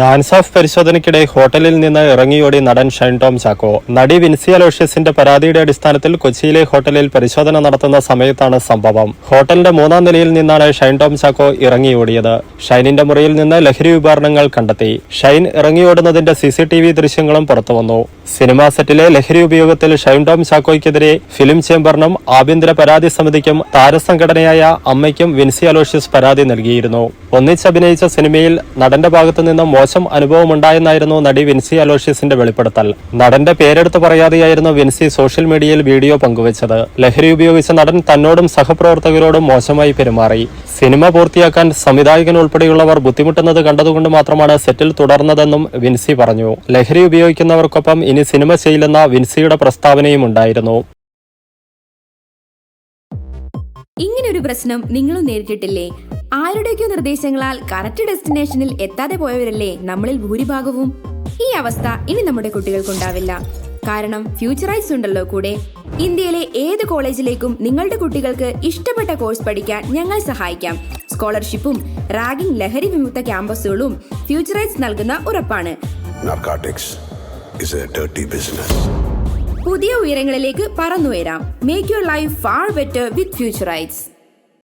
Dance of പരിശോധനയ്ക്കിടെ ഹോട്ടലിൽ നിന്ന് ഇറങ്ങിയോടി നടൻ ഷൈൻ ടോം ചാക്കോ. നടി വിൻസി അലോഷ്യസിന്റെ പരാതിയുടെ അടിസ്ഥാനത്തിൽ കൊച്ചിയിലെ ഹോട്ടലിൽ പരിശോധന നടത്തുന്ന സമയത്താണ് സംഭവം. ഹോട്ടലിന്റെ മൂന്നാം നിലയിൽ നിന്നാണ് ഷൈൻ ടോം ചാക്കോ ഇറങ്ങിയോടിയത്. ഷൈനിന്റെ മുറിയിൽ നിന്ന് ലഹരി ഉപകരണങ്ങൾ കണ്ടെത്തി. ഷൈൻ ഇറങ്ങിയോടുന്നതിന്റെ സി സി ടി വി ദൃശ്യങ്ങളും പുറത്തുവന്നു സിനിമാ സെറ്റിലെ ലഹരി ഉപയോഗത്തിൽ ഷൈൻ ടോം ചാക്കോയ്ക്കെതിരെ ഫിലിം ചേംബറിനും ആഭ്യന്തര പരാതി സമിതിക്കും താരസംഘടനയായ അമ്മയ്ക്കും വിൻസി അലോഷ്യസ് പരാതി നൽകിയിരുന്നു. ഒന്നിച്ചഭിനയിച്ച സിനിമയിൽ നടന്റെ ഭാഗത്തു നിന്നും മോശം അനുഭവമുണ്ടായെന്നായിരുന്നു നടി വിൻസി അലോഷ്യസിന്റെ വെളിപ്പെടുത്തൽ. നടന്റെ പേരെടുത്ത് പറയാതെയായിരുന്നു വിൻസി സോഷ്യൽ മീഡിയയിൽ വീഡിയോ പങ്കുവച്ചത്. ലഹരി ഉപയോഗിച്ച നടൻ തന്നോടും സഹപ്രവർത്തകരോടും മോശമായി പെരുമാറി. സിനിമ പൂർത്തിയാക്കാൻ സംവിധായകൻ ഉൾപ്പെടെയുള്ളവർ ബുദ്ധിമുട്ടുന്നത് കണ്ടതുകൊണ്ട് മാത്രമാണ് സെറ്റിൽ തുടർന്നതെന്നും വിൻസി പറഞ്ഞു. ലഹരി ഉപയോഗിക്കുന്നവർക്കൊപ്പം ഇനി സിനിമ ചെയ്യില്ലെന്ന വിൻസിയുടെ പ്രസ്താവനയും ഉണ്ടായിരുന്നു. ഇങ്ങനൊരു പ്രശ്നം നിങ്ങളും നേരിട്ടിട്ടില്ലേ? ആരുടെയൊക്കെയോ നിർദ്ദേശങ്ങളാൽ കറക്റ്റ് ഡെസ്റ്റിനേഷനിൽ എത്താതെ പോയവരല്ലേ നമ്മളിൽ ഭൂരിഭാഗവും? ഈ അവസ്ഥ ഇനി നമ്മുടെ കുട്ടികൾക്കുണ്ടാവില്ല. കാരണം ഫ്യൂച്ചറൈസ് ഉണ്ടല്ലോ കൂടെ. ഇന്ത്യയിലെ ഏത് കോളേജിലേക്കും നിങ്ങളുടെ കുട്ടികൾക്ക് ഇഷ്ടപ്പെട്ട കോഴ്സ് പഠിക്കാൻ ഞങ്ങൾ സഹായിക്കാം. സ്കോളർഷിപ്പും റാഗിംഗ് ലഹരി വിമുക്ത ക്യാമ്പസുകളും ഫ്യൂച്ചറൈസ് നൽകുന്ന ഉറപ്പാണ്. പുതിയ ഉയരങ്ങളിലേക്ക് പറന്നുയരാം. Make your life far better with ഫ്യൂച്ചറൈറ്റ്സ്